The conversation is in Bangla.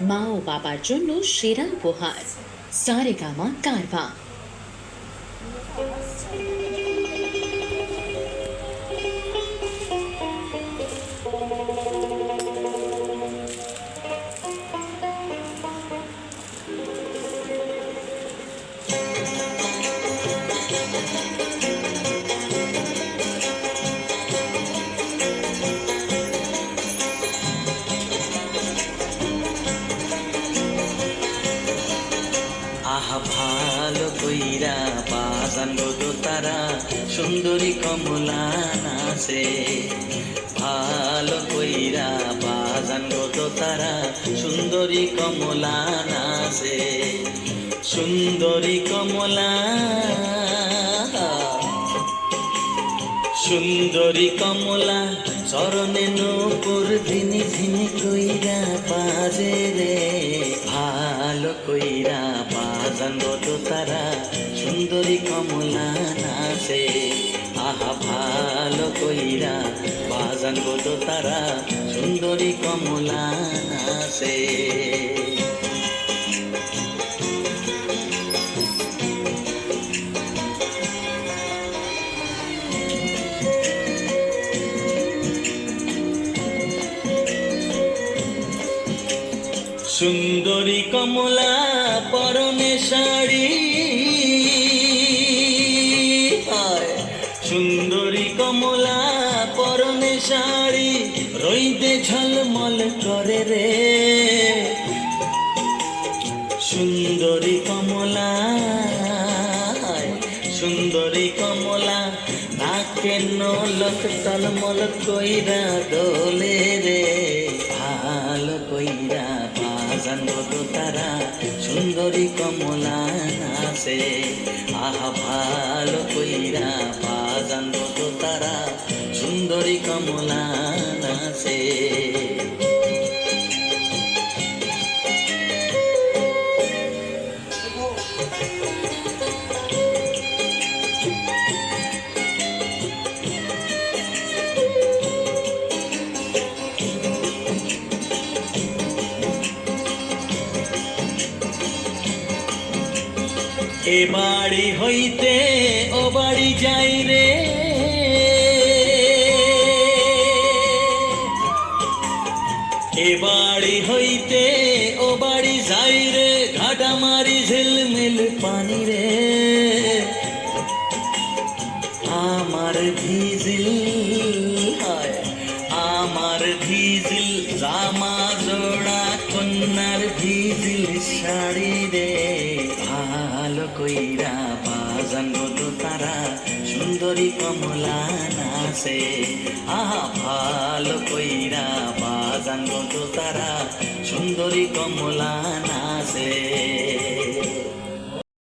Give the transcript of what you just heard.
মা ও বাবার জন্য সেরা উপহার। সারেগামা কারভা আহা ভালো কইরা বাজান গো তারা, সুন্দরী কমলা নাচে। ভালো কইরা বাজান গো তারা, সুন্দরী কমলা নাচে। সুন্দরী কমলা সুন্দরী কমলা চরণে নূপুর ধিনি ধিনি কইরা বাজে রে। ভালো কইরা গো তারা সুন্দরী কমলা নাচে। আহা ভালো কইরা বাজান গো তারা সুন্দরী কমলা নাচে। সুন্দরী কমলা পরনে শাড়ি। সুন্দরী কমলা পরনে শাড়ি রইদে ঝলমল করে রে। সুন্দরী কমলা সুন্দরী কমলা নাকে নলক তলমল কইরা দোলে রে। বাজান গো তারা সুন্দরী কমলা নাচে। আহা, ভালো কইরা বাজান গো তারা, সুন্দরী কমলা নাচে। এ বাড়ি হইতে ও বাড়ি যাই রে। এ বাড়ি হইতে ও বাড়ি যাই রে, ঘাটা মারি ঝিলমিল পানি রে। কন্যার ভিজিল শাড়ি রে, ভালো কইরা বাজান গো তারা, সুন্দরী কমলা নাচে। আহা, ভালো কইরা বাজান গো তারা, সুন্দরী কমলা নাচে।